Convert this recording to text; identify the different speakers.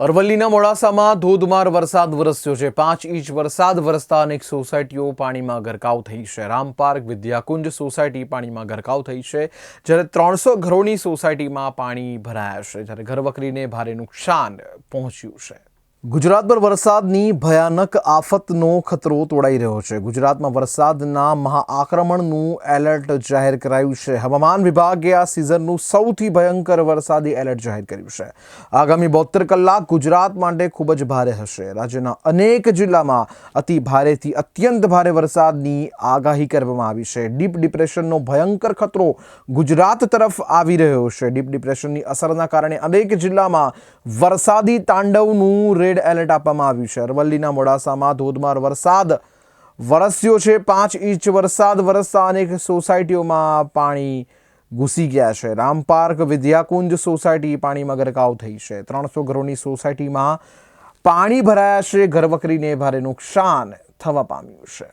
Speaker 1: અરવલ્લીના મોડાસામાં ધોધમાર વરસાદ વરસ્યો છે. પાંચ ઇંચ વરસાદ વરસતા અનેક સોસાયટીઓ પાણીમાં ગરકાવ થઈ છે. રામપાર્ક, વિદ્યાકુંજ સોસાયટી પાણીમાં ગરકાવ થઈ છે. જ્યારે ત્રણસો ઘરોની સોસાયટીમાં પાણી ભરાયા છે. જ્યારે ઘરવકરીને ભારે નુકસાન પહોંચ્યું છે. ગુજરાત પર વરસાદની ભયાનક આફતનો ખતરો તોડાઈ રહ્યો છે. ગુજરાતમાં વરસાદના મહાઆક્રમણનું એલર્ટ જાહેર કરાયું છે. હવામાન વિભાગે આ સિઝનનું સૌથી ભયંકર વરસાદી એલર્ટ જાહેર કર્યું છે. આગામી બોતેર કલાક ગુજરાત માટે ખૂબ જ ભારે હશે. રાજ્યના અનેક જિલ્લામાં અતિ ભારેથી અત્યંત ભારે વરસાદની આગાહી કરવામાં આવી છે. ડીપ ડિપ્રેશનનો ભયંકર ખતરો ગુજરાત તરફ આવી રહ્યો છે. ડીપ ડિપ્રેશનની અસરના કારણે અનેક જિલ્લામાં વરસાદી તાંડવનું રેડ એલર્ટ આપવામાં આવ્યું છે. અરવલ્લીના મોડાસામાં ધોધમાર વરસાદ વરસ્યો છે. પાંચ ઇંચ વરસાદ વરસતા અનેક સોસાયટીઓમાં પાણી ઘૂસી ગયા છે. રામપાર્ક વિદ્યાકુંજ સોસાયટી પાણીમાં ગરકાવ થઈ છે. ત્રણસો ઘરોની સોસાયટીમાં પાણી ભરાયા છે. ઘરવકરીને ભારે નુકસાન થવા પામ્યું છે.